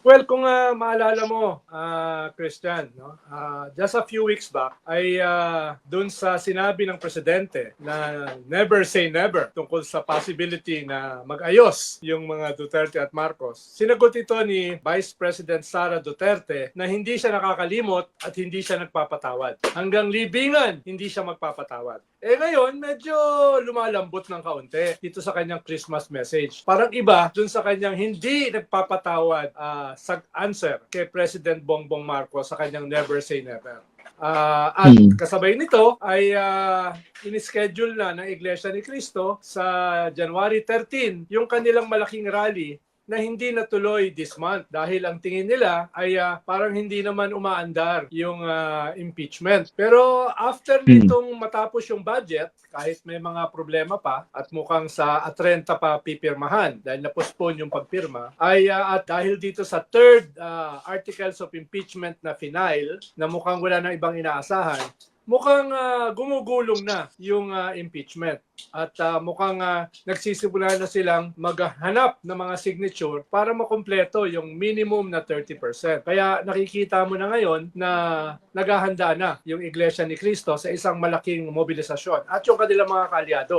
Well, kung ah, maalala mo, ah, Christian, no? ah, just a few weeks back ay ah, doon sa sinabi ng presidente na never say never tungkol sa possibility na mag-ayos yung mga Duterte at Marcos. Sinagot ito ni Vice President Sara Duterte na hindi siya nakakalimot at hindi siya nagpapatawad. Hanggang libingan, hindi siya magpapatawad. Eh ngayon, medyo lumalambot ng kaunti dito sa kanyang Christmas message. Parang iba dun sa kanyang hindi nagpapatawad ah, sa answer kay President Bongbong Marcos sa kanyang never say never. Ah, at Hmm. kasabay nito ay uh, in-schedule na ng Iglesia ni Cristo sa January 13 yung kanilang malaking rally na hindi natuloy this month dahil ang tingin nila ay ah, parang hindi naman umaandar yung ah, impeachment. Pero after Hmm. nitong matapos yung budget, kahit may mga problema pa at mukhang sa atrenta pa pipirmahan dahil na-postpone yung pagpirma, ay ah, at dahil dito sa third ah, articles of impeachment na final na mukhang wala nang ibang inaasahan, mukhang ah, gumugulong na yung ah, impeachment at ah, mukhang ah, nagsisimula na silang maghanap ng mga signature para makumpleto yung minimum na 30%. Kaya nakikita mo na ngayon na naghahanda na yung Iglesia ni Cristo sa isang malaking mobilisasyon at yung kanilang mga kalyado.